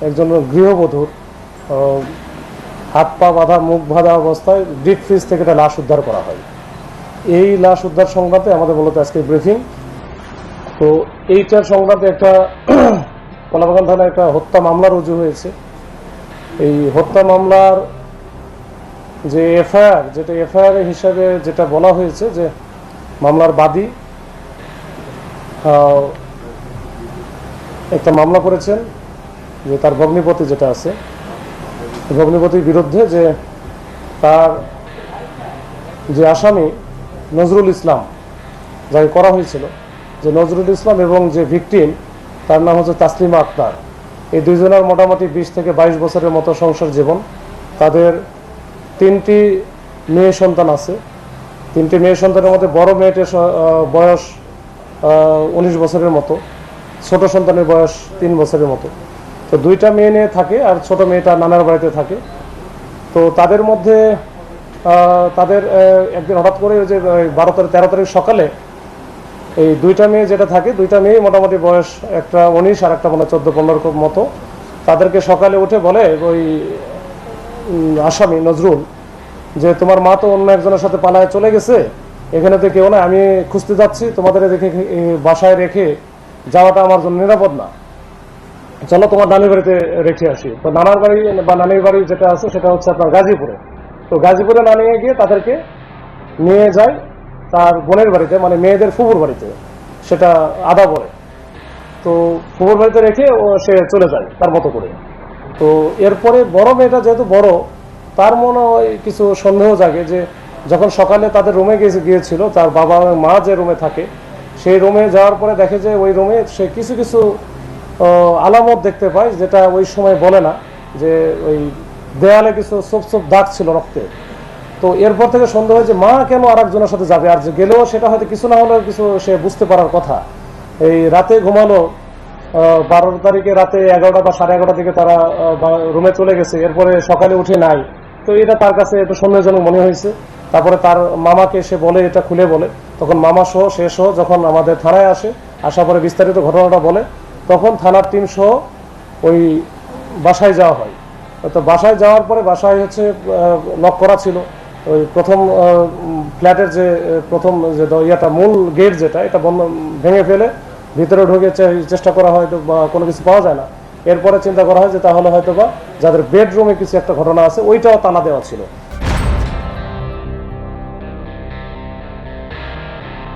একজন গৃহবধূর হাত পা বাঁধা, মুখ বাঁধা অবস্থায় ডিপ ফ্রিজ থেকে একটা লাশ উদ্ধার করা হয়। এই লাশ উদ্ধার সংক্রান্তে আমাদের মূলত আজকে ব্রিফিং। তো এইটার সংক্রান্তে একটা কলাবাগান থানায় একটা হত্যা মামলা রুজু হয়েছে। এই হত্যা মামলার যে এফআইআর, যেটা এফআইআর হিসাবে যেটা বলা হয়েছে যে মামলার বাদী একটা মামলা করেছেন যে তার ভগ্নিপতি যেটা আছে ভগ্নিপতির বিরুদ্ধে যে তার যে আসামি নজরুল ইসলাম, যাকে করা হয়েছিল, যে নজরুল ইসলাম এবং যে ভিকটিম, তার নাম হচ্ছে তাসলিমা আক্তার। এই দুইজনের মোটামুটি বিশ থেকে বাইশ বছরের মতো সংসার জীবন। তাদের তিনটি মেয়ে সন্তান আছে। তিনটি মেয়ে সন্তানের মধ্যে বড় মেয়েটির বয়স উনিশ বছরের মতো। ছোট সন্তানের বয়স তিন বছরের মতো। তো দুইটা মেয়ে নিয়ে থাকে আর ছোট মেয়েটা নানার বাড়িতে থাকে। তো তাদের মধ্যে তাদের একদিন হঠাৎ করে ওই যে বারো তারিখ তেরো তারিখ সকালে এই দুইটা মেয়ে যেটা থাকে দুইটা মেয়ে মোটামুটি বয়স একটা উনিশ আর একটা মানে চোদ্দ পনেরো মতো। তাদেরকে সকালে উঠে বলে ওই আসামি নজরুল যে তোমার মা তো অন্য একজনের সাথে পালায় চলে গেছে এখানে তো কেউ না আমি খুঁজতে যাচ্ছি তোমাদের এ, বাসায় রেখে যাওয়াটা আমার জন্য নিরাপদ না। চলো তোমার নানির বাড়িতে রেখে আসি। তো নানার বাড়ি বা নানির বাড়ি যেটা আছে, সেটা হচ্ছে আপনার গাজীপুরে। তো গাজীপুরে না নিয়ে গিয়ে তাদেরকে নিয়ে যায় তার বোনের বাড়িতে মানে মেয়েদের ফুপুর বাড়িতে। সেটা আদা বলে। তো ফুপুর বাড়িতে রেখে ও, সে চলে যায় তার মতো করে। তো এরপরে বড় মেয়েটা যেহেতু বড়, তার মনে হয় কিছু সন্দেহ জাগে যে যখন সকালে তাদের রুমে গিয়ে গিয়েছিল, তার বাবা মা যে রুমে থাকে, সেই রুমে যাওয়ার পরে দেখে যে ওই রুমে সে কিছু কিছু আলামত দেখতে পাই, যেটা ওই সময় বলে না, যে ওই দেয়ালে কিছু সোপ সোপ দাগ ছিল রক্তের তো এরপর থেকে সন্দেহ হয় যে মা কেন আর একজনের সাথে যাবে? আর যে গেলেও সেটা হয়তো কিছু না হলেও কিছু সে বুঝতে পারার কথা। এই রাতে ঘুমালো বারো তারিখে রাতে এগারোটা বা সাড়ে এগারোটা দিকে তারা রুমে চলে গেছে। এরপরে সকালে উঠে নাই। তো এটা তার কাছে একটু সন্দেহজনক মনে হয়েছে। তারপরে তার মামাকে সে বলে, এটা খুলে বলে। তখন মামা সহ, সে সহ যখন আমাদের থানায় আসে, আসার পরে বিস্তারিত ঘটনাটা বলে। তখন থানার টিম সহ ওই বাসায় যাওয়া হয়। তো বাসায় যাওয়ার পরে বাসায় হচ্ছে লক করা ছিল। ওই প্রথম ফ্ল্যাটের যে প্রথম যে ইয়েটা, মূল গেট যেটা, এটা বন্ধ, ভেঙে ফেলে ভিতরে ঢুকে চেষ্টা করা হয়তো বা কোনো কিছু পাওয়া যায় না। এরপরে চিন্তা করা হয় যে তাহলে হয়তো বা যাদের বেডরুমে কিছু একটা ঘটনা আছে, ওইটাও তালা দেওয়া ছিল।